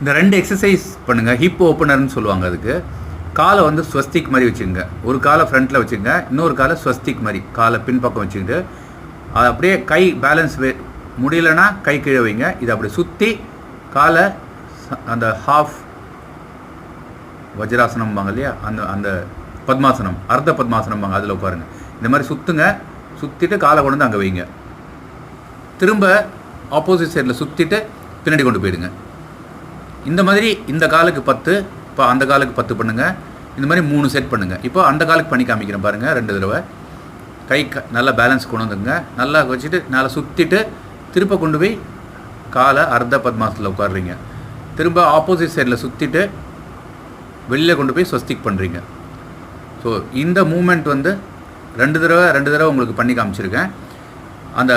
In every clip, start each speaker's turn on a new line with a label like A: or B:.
A: இந்த ரெண்டு எக்ஸசைஸ் பண்ணுங்கள் ஹிப் ஓப்பனர்னு சொல்லுவாங்க அதுக்கு. காலை வந்து ஸ்வஸ்திக் மாதிரி வச்சுங்க ஒரு காலை ஃப்ரண்ட்டில் வச்சுங்க இன்னொரு காலை ஸ்வஸ்திக் மாதிரி. காலை பின்பக்கம் வச்சுக்கிட்டு அது அப்படியே கை பேலன்ஸ் வே முடியலன்னா கை கீழே வைங்க. இதை அப்படி சுற்றி காலை அந்த ஹாஃப் வஜ்ராசனம்பாங்க இல்லையா? அந்த அந்த பத்மாசனம் அர்த்த பத்மாசனம்பாங்க அதில் உட்காருங்க. இந்த மாதிரி சுற்றுங்க சுற்றிட்டு காலை கொண்டு வந்து அங்கே வைங்க. திரும்ப ஆப்போசிட் சைடில் சுற்றிட்டு பின்னாடி கொண்டு போயிடுங்க. இந்த மாதிரி இந்த காலுக்கு பத்து இப்போ அந்த காலுக்கு பத்து பண்ணுங்கள் இந்த மாதிரி மூணு செட் பண்ணுங்கள் இப்போ அந்த காலுக்கு பண்ணி காமிக்கிறேன் பாருங்கள் ரெண்டு தடவை. கை க நல்லா பேலன்ஸ் கொண்டு வந்துங்க நல்லா வச்சுட்டு நல்லா சுற்றிட்டு திரும்ப கொண்டு போய் காலை அர்த்த பத்மாசத்தில் உட்காடுறீங்க திரும்ப ஆப்போசிட் சைடில் சுற்றிட்டு வெளியில் கொண்டு போய் ஸ்வஸ்திக் பண்ணுறீங்க ஸோ இந்த மூமெண்ட் வந்து ரெண்டு தடவை ரெண்டு தடவை உங்களுக்கு பண்ணி காமிச்சிருக்கேன். அந்த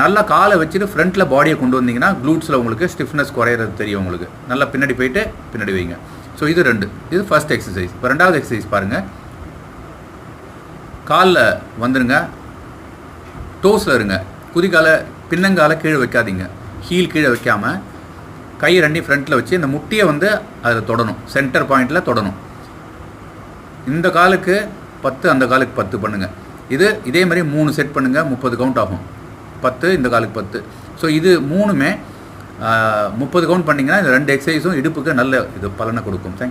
A: நல்லா காலை வச்சுட்டு ஃப்ரண்ட்டில் பாடியை கொண்டு வந்தீங்கன்னா க்ளூட்ஸில் உங்களுக்கு ஸ்டிஃப்னஸ் குறையிறது தெரியும் உங்களுக்கு. நல்லா பின்னாடி போயிட்டு பின்னாடி வைங்க. ஸோ இது ரெண்டு. இது ஃபஸ்ட் எக்ஸசைஸ் இப்போ ரெண்டாவது எக்ஸசைஸ் பாருங்கள் காலில் வந்துடுங்க டோஸில் இருங்க. குதிக்கால பின்னங்கால கீழே வைக்காதீங்க. ஹீல் கீழே வைக்காமல் கை ரெண்டையும் ஃப்ரண்ட்டில் வச்சு இந்த முட்டியை வந்து அதில் தொடணும். சென்டர் பாயிண்டில் தொடணும். இந்த காலுக்கு பத்து அந்த காலுக்கு பத்து பண்ணுங்கள் இது இதே மாதிரி மூணு செட் பண்ணுங்கள் முப்பது கவுண்ட் ஆகும். பத்து இந்த காலுக்கு பத்து. ஸோ இது மூணுமே முப்பது கவுண்ட் பண்ணிங்கன்னா இந்த ரெண்டு எக்ஸசைஸும் இடுப்புக்கு நல்ல இது பலனை கொடுக்கும். தேங்க்யூ